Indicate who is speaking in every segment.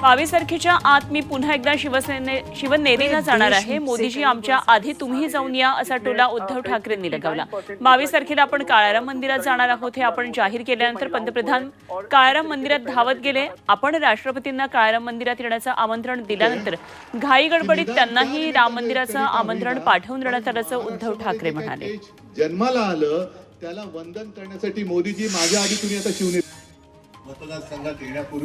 Speaker 1: बावीस तारखेच्या आत मी पुन्हा एकदा शिवसेने शिवनेरीला जाणार आहे. मोदीजी आमच्या आधी तुम्ही जाऊन या असा टोला उद्धव ठाकरेंनी लगावला. बावीस तारखेला आपण काळाराम मंदिरात जाणार आहोत हे आपण जाहीर केल्यानंतर पंतप्रधान काळाराम मंदिरात धावत गेले. आपण राष्ट्रपतींना काळाराम मंदिरात येण्याचं आमंत्रण दिल्यानंतर घाई गडबडीत त्यांनाही राम मंदिराचं आमंत्रण पाठवून देण्यात आल्याचं उद्धव ठाकरे म्हणाले.
Speaker 2: जन्माला आलं त्याला वंदन करण्यासाठी मोदीजी माझ्या आधी तुम्ही आता शिवने मतदारसंघात येण्यापूर्वी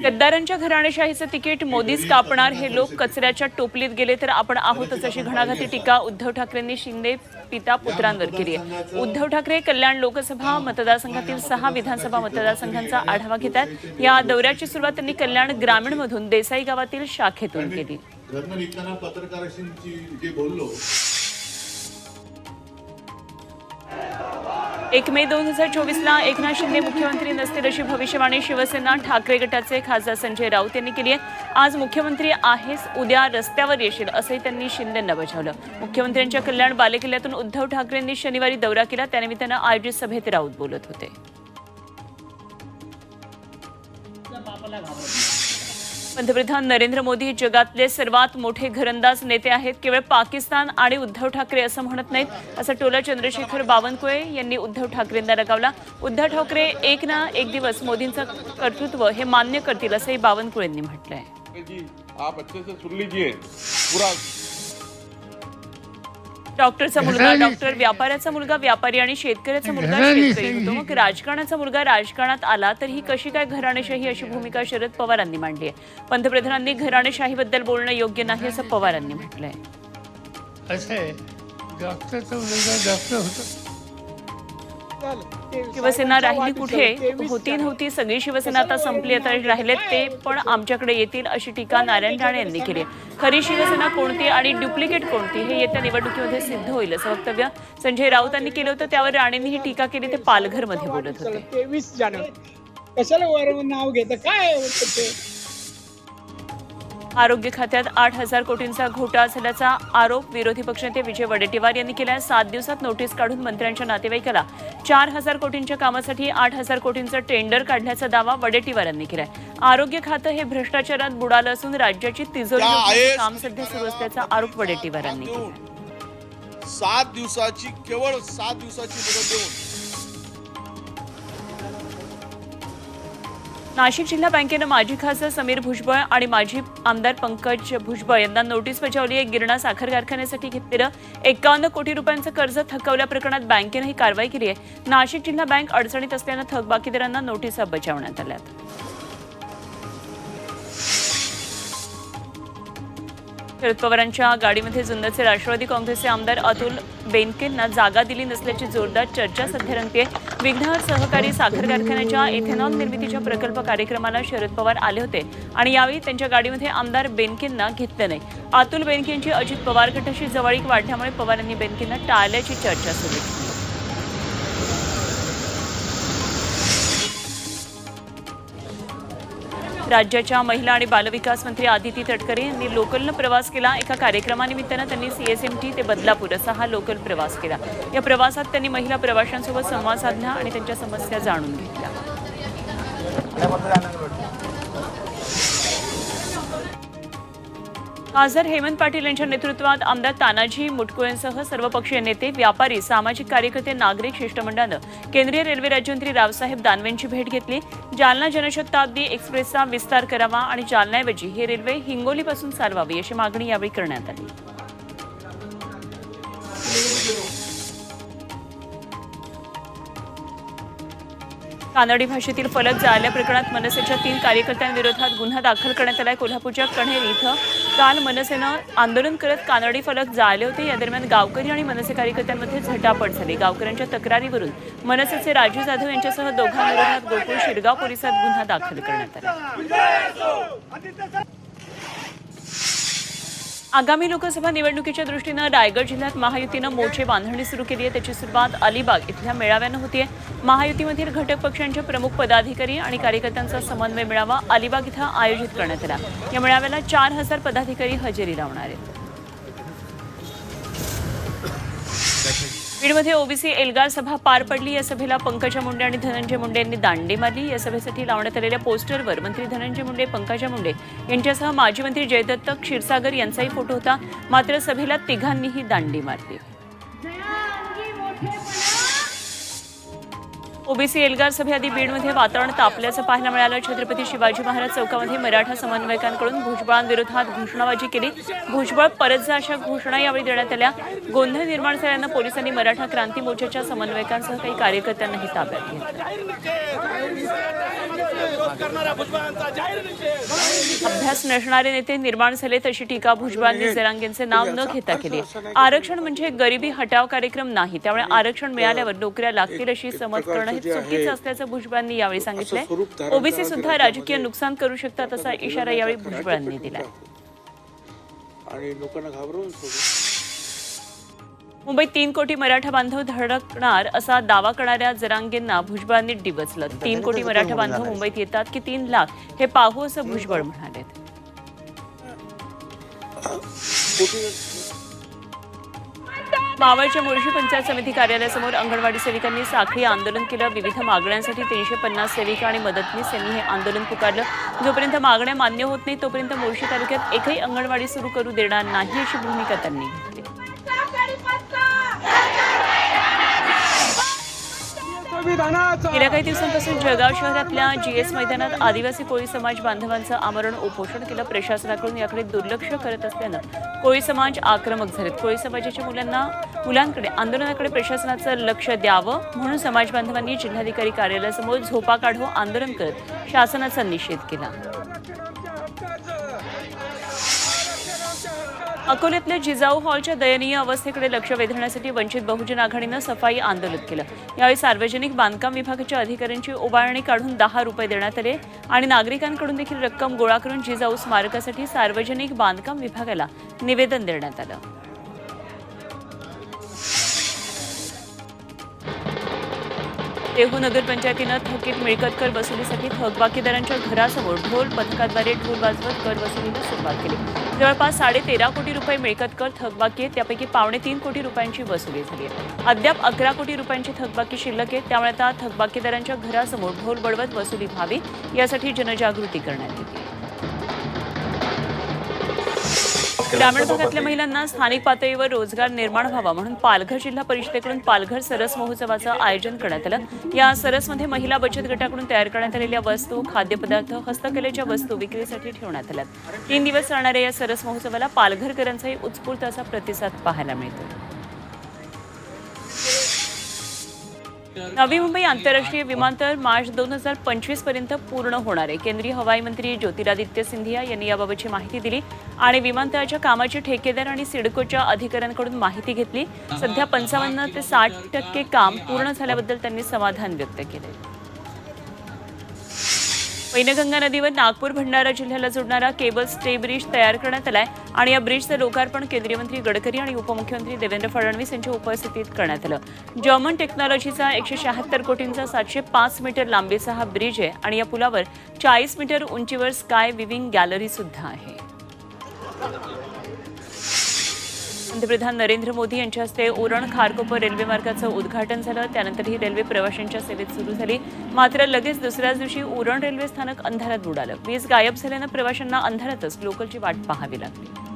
Speaker 1: गद्दारांच्या घराणेशाहीचं तिकीट मोदीच कापणार हे लोक कचऱ्याच्या टोपलीत गेले तर आपण आहोतच अशी घणाघाती टीका उद्धव ठाकरेंनी शिंदे पिता पुत्रांवर केली आहे उद्धव ठाकरे कल्याण लोकसभा मतदारसंघातील सहा विधानसभा मतदारसंघांचा आढावा घेतात या दौऱ्याची सुरुवात त्यांनी कल्याण ग्रामीणमधून देसाई गावातील शाखेतून केली
Speaker 2: बोललो
Speaker 1: एक मे दोन हजार चोवीसला एकनाथ शिंदे मुख्यमंत्री नसतील अशी भविष्यवाणी शिवसेना ठाकरे गटाचे खासदार संजय राऊत यांनी केली आहे. आज मुख्यमंत्री आहेस उद्या रस्त्यावर येशील असंही त्यांनी शिंदेंना बजावलं. मुख्यमंत्र्यांच्या कल्याण बालेकिल्ल्यातून उद्धव ठाकरेंनी शनिवारी दौरा केला. त्यानिमित्तानं आयोजित सभेत राऊत बोलत होते. पंतप्रधान नरेंद्र मोदी हे जगातले सर्वात मोठे घरंदाज नेते आहेत. केवळ पाकिस्तान आणि उद्धव ठाकरे असं म्हणत नाहीत असा टोला चंद्रशेखर बावनकुळे यांनी उद्धव ठाकरेंना लगावला. उद्धव ठाकरे एक ना एक दिवस मोदींचं कर्तृत्व हे मान्य करतील असंही बावनकुळेंनी म्हटलंय.
Speaker 3: आप अच्छे से सुन लीजिए. पूरा
Speaker 1: डॉक्टरचा मुलगा डॉक्टर व्यापाऱ्याचा मुलगा व्यापारी आणि शेतकऱ्याचा मुलगा शेतकरी होतो. मग राजकारणाचा मुलगा राजकारणात आला तर ही कशी काय घराणेशाही अशी भूमिका शरद पवारांनी मांडली आहे? पंतप्रधानांनी घराणेशाहीबद्दल बोलणं योग्य नाही असं पवारांनी म्हटलंय.
Speaker 4: असं आहे. डॉक्टरचा मुलगा डॉक्टर होता.
Speaker 1: शिवसेना राहिली कुठे? होती नव्हती. सगळी शिवसेना आता संपली. आता राहिलेत ते पण आमच्याकडे येतील अशी टीका नारायण राणे यांनी केली आहे. खरी शिवसेना कोणती आणि डुप्लिकेट कोणती हे येत्या निवडणुकीमध्ये सिद्ध होईल असं वक्तव्य संजय राऊत यांनी केलं होतं. त्यावर राणेंनी ही टीका केली. ते पालघरमध्ये बोलत होते.
Speaker 5: तेवीस जानेवारी. कशाला वर नाव घेतं? काय ते
Speaker 1: आरोग्य खात्यात आठ हजार कोटींचा घोटाळा झाल्याचा आरोप विरोधी पक्षनेते विजय वडेट्टीवार यांनी केला आहे सात दिवसात नोटीस काढून मंत्र्यांच्या नातेवाईकाला चार हजार कोटींच्या कामासाठी आठ हजार कोटींचं टेंडर काढल्याचा दावा वडेट्टीवार यांनी केलाय. आरोग्य खातं हे भ्रष्टाचारात बुडालं असून राज्याची तिजोरी काम सध्या सुरू असल्याचा आरोप वडेट्टीवार यांनी केला
Speaker 3: सात दिवसाची केवळ सात दिवसाची मुदत देऊन
Speaker 1: नाशिक जिल्हा बँकेनं माजी खासदार समीर भुजबळ आणि माजी आमदार पंकज भुजबळ यांना नोटीस बजावली. आहे गिरणा साखर कारखान्यासाठी घेतलेलं एकावन्न कोटी रुपयांचं कर्ज थकवल्या प्रकरणात बँकेनं ही कारवाई केली आहे. नाशिक जिल्हा बँक अडचणीत असल्यानं थकबाकीदारांना नोटीसा बजावण्यात आल्यात. शरद पवारांच्या गाडीमध्ये जुन्नरचे राष्ट्रवादी काँग्रेसचे आमदार अतुल बेनकेंना जागा दिली नसल्याची जोरदार चर्चा सध्या रंगते विघ्नहर सहकारी साखर कारखान्याच्या इथेनॉल निर्मितीच्या प्रकल्प कार्यक्रमाला शरद पवार आले होते आणि यावेळी त्यांच्या गाडीमध्ये आमदार बेनकेंना घेतलं नाही. अतुल बेनकेंची अजित पवार गटाशी जवळीक वाढल्यामुळे पवारांनी बेनकेंना टाळल्याची चर्चा सुरू राज्याच्या महिला आणि बालविकास मंत्री आदिती तटकरे यांनी लोकलनं प्रवास केला. एका कार्यक्रमानिमित्तानं त्यांनी सीएसएमटी ते बदलापूर असा हा लोकल प्रवास केला. या प्रवासात त्यांनी महिला प्रवाशांसोबत संवाद साधला आणि त्यांच्या समस्या जाणून घेतल्या. खासदार हेमंत पाटील यांच्या नेतृत्वात आमदार तानाजी मुटकुळेंसह सर्वपक्षीय नेते व्यापारी सामाजिक कार्यकर्ते नागरिक शिष्टमंडळानं केंद्रीय रेल्वे राज्यमंत्री रावसाहेब दानवेंची भेट घेतली. जालना जनशताब्दी एक्सप्रेसचा विस्तार करावा आणि जालन्याऐवजी हे रेल्वे हिंगोलीपासून चालवावी अशी मागणी यावेळी करण्यात आली. कानडी भाषेतील फलक जाळल्या प्रकरणात मनसेच्या तीन कार्यकर्त्यांविरोधात गुन्हा दाखल करण्यात आलाय. कोल्हापूरच्या कण्हेरी इथं काल मनसेनं आंदोलन करत कानडी फलक जाळले होते या दरम्यान गावकरी आणि मनसे कार्यकर्त्यांमध्ये झटापट झाली. गावकऱ्यांच्या तक्रारीवरून मनसेचे राजू जाधव यांच्यासह दोघांविरोधात गोकुळ शिरगाव पोलिसात गुन्हा दाखल करण्यात आला. आगामी लोकसभा निवडणुकीच्या दृष्टीनं रायगड जिल्ह्यात महायुतीनं मोर्चे बांधणी सुरू केली आहे. त्याची सुरुवात अलिबाग इथल्या मेळाव्यानं होतीये महायुतीमधील घटक पक्षांच्या प्रमुख पदाधिकारी आणि कार्यकर्त्यांचा समन्वय मेळावा अलिबाग इथं आयोजित करण्यात आला. या मेळाव्याला चार हजार पदाधिकारी हजेरी लावणार आहेत. बीडमध्ये ओबीसी एल्गार सभा पार पडली. या सभेला पंकजा मुंडे आणि धनंजय मुंडे यांनी दांडी मारली. या सभेसाठी लावण्यात आलेल्या पोस्टरवर मंत्री धनंजय मुंडे पंकजा मुंडे यांच्यासह माजी मंत्री जयदत्त क्षीरसागर यांचाही फोटो होता. मात्र सभेला तिघांनीही दांडी मारली. ओबीसी एल्गार सभेआधी बीडमध्ये वातावरण तापल्याचं पाहायला मिळालं. छत्रपती शिवाजी महाराज चौकामध्ये मराठा समन्वयकांकडून भुजबळांविरोधात घोषणाबाजी केली. भुजबळ परत जा अशा घोषणा यावेळी देण्यात आल्या. गोंधळ निर्माण झाल्यानं पोलिसांनी मराठा क्रांती मोर्चाच्या समन्वयकांसह काही कार्यकर्त्यांनाही ताब्यात घेतलं. अभ्यास नसणारे नेते निर्माण झाले तशी टीका भुजबळांनी जरांगेंचे नाव न घेता केली. आरक्षण म्हणजे गरिबी हटाव कार्यक्रम नाही. त्यामुळे आरक्षण मिळाल्यावर नोकऱ्या लागतील अशी समज करणं हे चुकीचं असल्याचं भुजबळांनी यावेळी सांगितलंय. ओबीसी सुद्धा राजकीय नुकसान करू शकतात असा इशारा यावेळी भुजबळांनी दिलाय.
Speaker 6: आणि लोकांना घाबरवून सोडू
Speaker 1: मुंबईत तीन कोटी मराठा बांधव धडकणार असा दावा करणाऱ्या जरांगेंना भुजबळांनी डिवचलं. तीन कोटी मराठा बांधव मुंबईत येतात की तीन लाख? हे पाहू असं भुजबळ म्हणाले मावळच्या मुळशी पंचायत समिती कार्यालयासमोर अंगणवाडी सेविकांनी साखळी आंदोलन केलं. विविध मागण्यांसाठी तीनशे पन्नास सेविका आणि मदतनीस यांनी हे आंदोलन पुकारलं. जोपर्यंत मागण्या मान्य होत नाही तोपर्यंत मुळशी तालुक्यात एकही अंगणवाडी सुरू करू देणार नाही अशी भूमिका त्यांनी घेतली. गेल्या काही दिवसांपासून जळगाव शहरातल्या जीएस मैदानात आदिवासी कोळी समाज बांधवांचं आमरण उपोषण केलं प्रशासनाकडून याकडे दुर्लक्ष करत असल्यानं कोळी समाज आक्रमक झालेत. कोळी समाजाच्या मुलांना मुलांकडे आंदोलनाकडे प्रशासनाचं लक्ष द्यावं म्हणून समाज बांधवांनी जिल्हाधिकारी कार्यालयासमोर झोपा काढो आंदोलन करत शासनाचा निषेध केला. अकोल्यातल्या जिजाऊ हॉलच्या दयनीय अवस्थेकडे लक्ष वेधण्यासाठी वंचित बहुजन आघाडीनं सफाई आंदोलन केलं. यावेळी सार्वजनिक बांधकाम विभागाच्या अधिकाऱ्यांची उभारणी काढून दहा रुपये देण्यात आले आणि नागरिकांकडून देखील रक्कम गोळा करून जिजाऊ स्मारकासाठी सार्वजनिक बांधकाम विभागाला निवेदन देण्यात आलं. देहू नगरपंचायतीनं थकीत मिळकत कर वसुलीसाठी थकबाकीदारांच्या घरासमोर ढोल पथकाद्वारे ढोल वाजवत कर वसुलीला सुरुवात केली. जवळपास साडे तेरा कोटी रुपये मिळकत कर थकबाकी आहे त्यापैकी पावणे तीन कोटी रुपयांची वसुली झाली आहे. अद्याप अकरा कोटी रुपयांची थकबाकी शिल्लक आहे त्यामुळे आता थकबाकीदारांच्या घरासमोर ढोल बडवत वसुली व्हावी यासाठी जनजागृती करण्यात येते. ग्रामीण भागातल्या महिलांना स्थानिक पातळीवर रोजगार निर्माण व्हावा म्हणून पालघर जिल्हा परिषदेकडून पालघर सरस महोत्सवाचं आयोजन करण्यात आलं. या सरसमध्ये महिला बचत गटाकडून तयार करण्यात आलेल्या वस्तू खाद्यपदार्थ हस्तकलेच्या वस्तू विक्रीसाठी ठेवण्यात आल्यात. तीन दिवस चालणाऱ्या या सरस महोत्सवाला पालघरकरांचाही उत्स्फूर्त असा प्रतिसाद पाहायला मिळतो. नवी मुंबई आंतरराष्ट्रीय विमानतळ मार्च दोन हजार पंचवीसपर्यंत पूर्ण होणार आहे. केंद्रीय हवाई मंत्री ज्योतिरादित्य सिंधिया यांनी याबाबतची माहिती दिली आणि विमानतळाच्या कामाचे ठेकेदार आणि सिडकोच्या अधिकाऱ्यांकडून माहिती घेतली. सध्या पंचावन्न ते साठ टक्के काम पूर्ण झाल्याबद्दल त्यांनी समाधान व्यक्त केले वैनगंगा नदीवर नागपूर भंडारा जिल्ह्याला जोडणारा केबल स्टे ब्रिज तयार करण्यात आलाय आणि या ब्रिजचं लोकार्पण केंद्रीय मंत्री गडकरी आणि उपमुख्यमंत्री देवेंद्र फडणवीस यांच्या उपस्थितीत करण्यात आलं. जर्मन टेक्नॉलॉजीचा एकशे शहात्तर कोटींचा सातशे पाच मीटर लांबीचा हा ब्रिज आहे आणि या पुलावर चाळीस मीटर उंचीवर स्काय विविंग गॅलरी सुद्धा आहे. पंतप्रधान नरेंद्र मोदी यांच्या हस्ते उरण खारकोपर रेल्वे मार्गाचं उद्घाटन झालं. त्यानंतर ही रेल्वे प्रवाशांच्या सेवेत सुरू झाली. मात्र लगेच दुसऱ्याच दिवशी उरण रेल्वे स्थानक अंधारात बुडालं. वीज गायब झाल्यानं प्रवाशांना अंधारातच लोकलची वाट पाहावी लागली.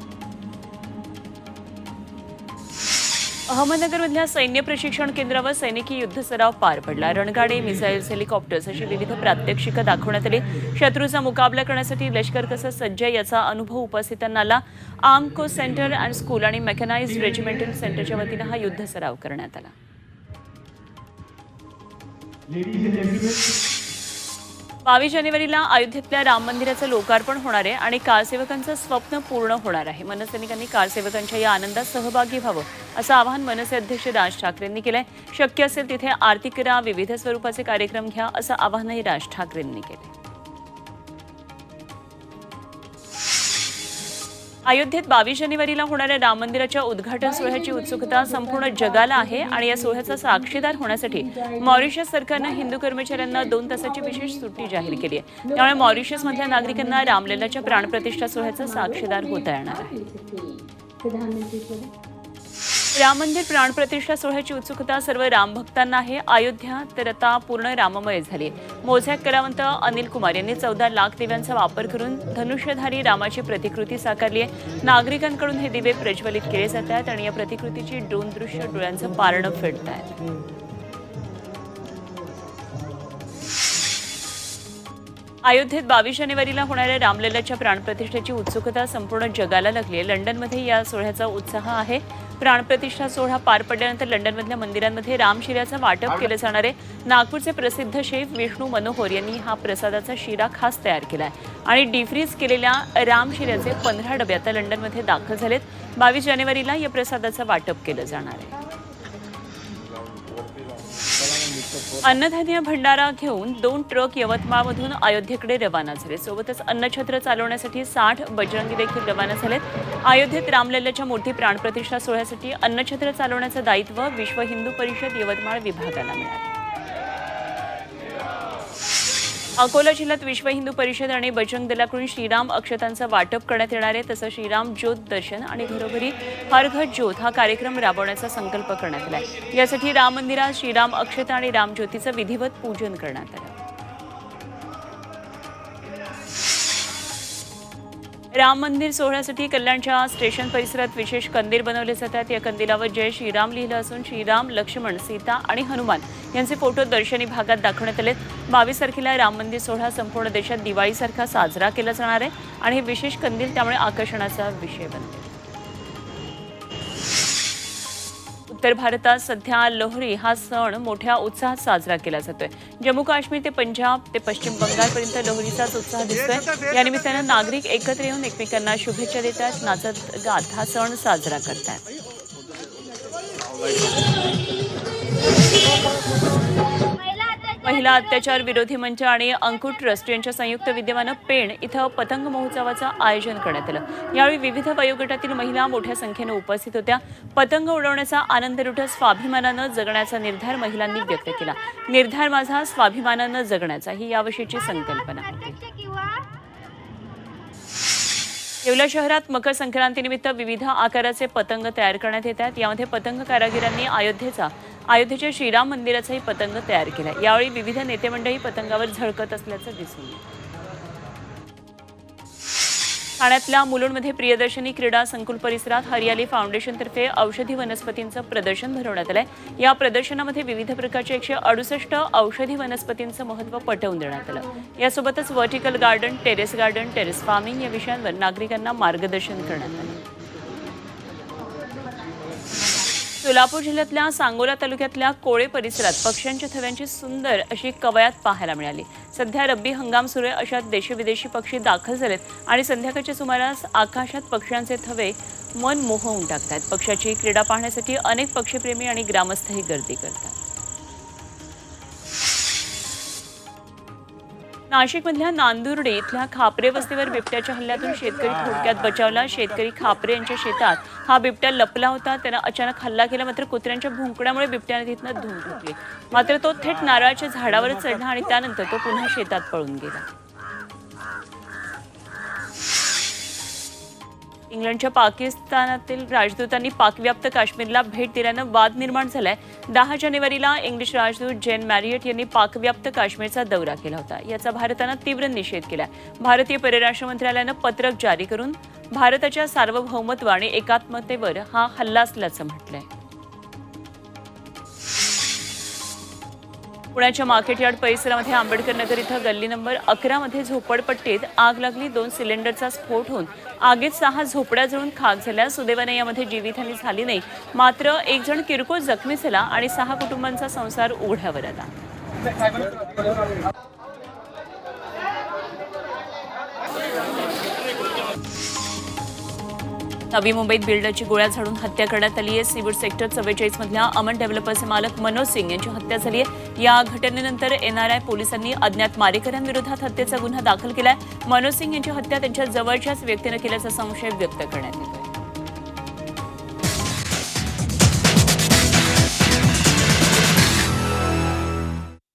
Speaker 1: अहमदनगरमधल्या सैन्य प्रशिक्षण केंद्रावर सैनिकी युद्ध सराव पार पडला. रणगाडे मिसाईल्स हेलिकॉप्टर्स अशी विविध प्रात्यक्षिकं दाखवण्यात आली शत्रूचा मुकाबला करण्यासाठी लष्कर कसं सज्ज याचा अनुभव उपस्थितांना आला आर्मको सेंटर अँड स्कूल आणि मेकॅनाइज्ड रेजिमेंटल सेंटरच्या वतीनं हा युद्ध सराव करण्यात आला. बावीस जानेवारीला अयोध्येतल्या राम मंदिराचं लोकार्पण होणार आहे आणि कारसेवकांचं स्वप्न पूर्ण होणार आहे. मनसैनिकांनी कारसेवकांच्या या आनंदात सहभागी व्हावं असं आवाहन मनसे अध्यक्ष राज ठाकरेंनी केलंय. शक्य असेल तिथे आरती करा विविध स्वरूपाचे कार्यक्रम घ्या असं आवाहनही राज ठाकरेंनी केलं अयोध्येत बावीस जानेवारीला होणाऱ्या राम मंदिराच्या उद्घाटन सोहळ्याची उत्सुकता संपूर्ण जगाला आहे आणि या सोहळ्याचा साक्षीदार होण्यासाठी मॉरिशस सरकारनं हिंदू कर्मचाऱ्यांना दोन तासाची विशेष सुट्टी जाहीर केली आहे. त्यामुळे मॉरिशसमधल्या नागरिकांना रामलल्लाच्या प्राणप्रतिष्ठा सोहळ्याचा साक्षीदार होता येणार आहे. राम मंदिर प्राणप्रतिष्ठा सोहळ्याची उत्सुकता सर्व राम भक्तांना आहे. अयोध्या तर आता पूर्ण राममय झाली. मोझॅक कलावंत अनिल कुमार यांनी चौदा लाख दिव्यांचा वापर करून धनुष्यधारी रामाची प्रतिकृती साकारली आहे. नागरिकांकडून हे दिवे प्रज्वलित केले जात आहेत आणि या प्रतिकृतीची ड्रोन दृश्य डोळ्यांचं पारणं फेडत आहेत. अयोध्येत बावीस जानेवारीला होणाऱ्या रामलल्लाच्या प्राणप्रतिष्ठेची उत्सुकता संपूर्ण जगाला लागली आहे. लंडनमध्ये या सोहळ्याचा उत्साह आहे. प्राणप्रतिष्ठा सोहळा पार पडल्यानंतर लंडनमधल्या मंदिरांमध्ये रामशिऱ्याचं वाटप केलं जाणार आहे. नागपूरचे प्रसिद्ध शेफ विष्णू मनोहर यांनी हा प्रसादाचा शिरा खास तयार केला आहे आणि डिफ्रीज केलेल्या रामशिऱ्याचे पंधरा डबे आता लंडनमध्ये दाखल झालेत. बावीस जानेवारीला या प्रसादाचं वाटप केलं जाणार आहे. अन्नधान्य भंडारा घेऊन दोन ट्रक यवतमाळमधून अयोध्येकडे रवाना झाले. सोबतच अन्नछत्र चालवण्यासाठी साठ बजरंगी देखील रवाना झालेत. अयोध्येत रामलल्लाच्या मोठी प्राणप्रतिष्ठा सोहळ्यासाठी अन्नछत्र चालवण्याचं दायित्व विश्व हिंदू परिषद यवतमाळ विभागाला मिळालं. अकोला जिल्ह्यात विश्व हिंदू परिषद आणि बजरंग दलाकडून श्रीराम अक्षतांचं वाटप करण्यात येणार आहे. तसं श्रीराम ज्योत दर्शन आणि घरोघरी हर घर ज्योत हा कार्यक्रम राबवण्याचा संकल्प करण्यात आला आहे यासाठी राम मंदिरात श्रीराम अक्षता आणि रामज्योतीचं विधिवत पूजन करण्यात आलं. राम मंदिर सोहळ्यासाठी कल्याणच्या स्टेशन परिसरात विशेष कंदील बनवले जातात. या कंदिलावर जय श्रीराम लिहिलं असून श्रीराम लक्ष्मण सीता आणि हनुमान यांचे फोटो दर्शनी भागात दाखवण्यात आलेत. बावीस तारखेला राम मंदिर सोहळा संपूर्ण देशात दिवाळीसारखा साजरा केला जाणार आहे आणि हे विशेष कंदील त्यामुळे आकर्षणाचा विषय बनते. उत्तर भारतात सध्या लोहरी हा सण मोठ्या उत्साहात साजरा केला जातोय. जम्मू काश्मीर ते पंजाब ते पश्चिम बंगालपर्यंत लोहरीचाच उत्साह दिसतोय. या निमित्तानं नागरिक एकत्र येऊन एकमेकांना शुभेच्छा देतात नाचत गात हा सण साजरा करतात. महिला अत्याचार विरोधी मंच आणि अंकुर ट्रस्ट यांच्या संयुक्त विद्यमानं पेण इथं पतंग महोत्सवाचं आयोजन करण्यात आलं. यावेळी विविध वयोगटातील महिला मोठ्या संख्येनं उपस्थित होत्या. पतंग उडवण्याचा आनंद लुटत स्वाभिमानानं जगण्याचा निर्धार महिलांनी व्यक्त केला. निर्धार माझा स्वाभिमानानं जगण्याचा ही यावर्षीची संकल्पना होती. येवला शहरात मकर संक्रांतीनिमित्त विविध आकाराचे पतंग तयार करण्यात येतात. यामध्ये पतंग कारागिरांनी अयोध्येचा अयोध्येच्या श्रीराम मंदिराचाही पतंग तयार केला यावेळी विविध नेते मंडळी पतंगावर झळकत असल्याचं दिसून येतं ठाण्यातल्या मुलुंडमध्ये प्रियदर्शनी क्रीडा संकुल परिसरात हरियाली फाउंडेशनतर्फे औषधी वनस्पतींचं प्रदर्शन भरवण्यात आलं आहे या प्रदर्शनामध्ये विविध प्रकारच्या एकशे अडुसष्ट औषधी वनस्पतींचं महत्त्व पटवून देण्यात आलं. यासोबतच vertical garden terrace garden terrace farming या विषयांवर नागरिकांना मार्गदर्शन करण्यात आलं. सोलापूर जिल्ह्यातल्या सांगोला तालुक्यातल्या कोळे परिसरात पक्ष्यांच्या थव्यांची सुंदर अशी कवयात पाहायला मिळाली. सध्या रब्बी हंगाम सुरू आहे अशात देशविदेशी पक्षी दाखल झालेत आणि संध्याकाळच्या सुमारास आकाशात पक्ष्यांचे थवे मन मोहवून टाकतात पक्षाची क्रीडा पाहण्यासाठी अनेक पक्षीप्रेमी आणि ग्रामस्थही गर्दी करतात. नाशिकमधल्या नांदुर्डे इथल्या खापरे वस्तीवर बिबट्याच्या हल्ल्यातून शेतकरी थोडक्यात बचावला. शेतकरी खापरे यांच्या शेतात हा बिबट्या लपला होता. त्यानं अचानक हल्ला केला मात्र कुत्र्यांच्या भुंकण्यामुळे बिबट्याने तिथनं धूम घेतली. मात्र तो थेट नारळाच्या झाडावर चढला आणि त्यानंतर तो पुन्हा शेतात पळून गेला. इंग्लंडच्या पाकिस्तानातील राजदूतांनी पाकव्याप्त काश्मीरला भेट दिल्यानं वाद निर्माण झालाय. दहा जानेवारीला इंग्लिश राजदूत जेन मॅरियट यांनी पाकव्याप्त काश्मीरचा दौरा केला होता. याचा भारतानं तीव्र निषेध केलाय. भारतीय परराष्ट्र मंत्रालयानं पत्रक जारी करून भारताच्या सार्वभौमत्व आणि एकात्मतेवर हा हल्ला असल्याचं म्हटलंय. पुण्याच्या मार्केट यार्ड परिसरामध्ये आंबेडकर नगर इथं गल्ली नंबर अकरा मध्ये झोपडपट्टीत आग लागली. दोन सिलेंडरचा स्फोट होऊन आगीत सहा झोपड्या जळून खाक झाल्या. सुदैवाने यामध्ये जीवितहानी झाली नाही. मात्र एक जण किरकोळ जखमी झाला आणि सहा कुटुंबांचा संसार उघड्यावर आला. नवी मुंबईत बिल्डरची गोळ्या झाडून हत्या करण्यात आली आहे. सीवूड सेक्टर चव्वेचाळीसमधल्या अमन डेव्हलपर्सचे मालक मनोज सिंग यांची हत्या झाली आहे. या घटनेनंतर एनआरआय पोलिसांनी अज्ञात मारेकऱ्यांविरोधात हत्येचा गुन्हा दाखल केलाय. मनोज सिंग यांची हत्या त्यांच्या जवळच्याच व्यक्तीनं केल्याचा संशय व्यक्त करण्यात येतो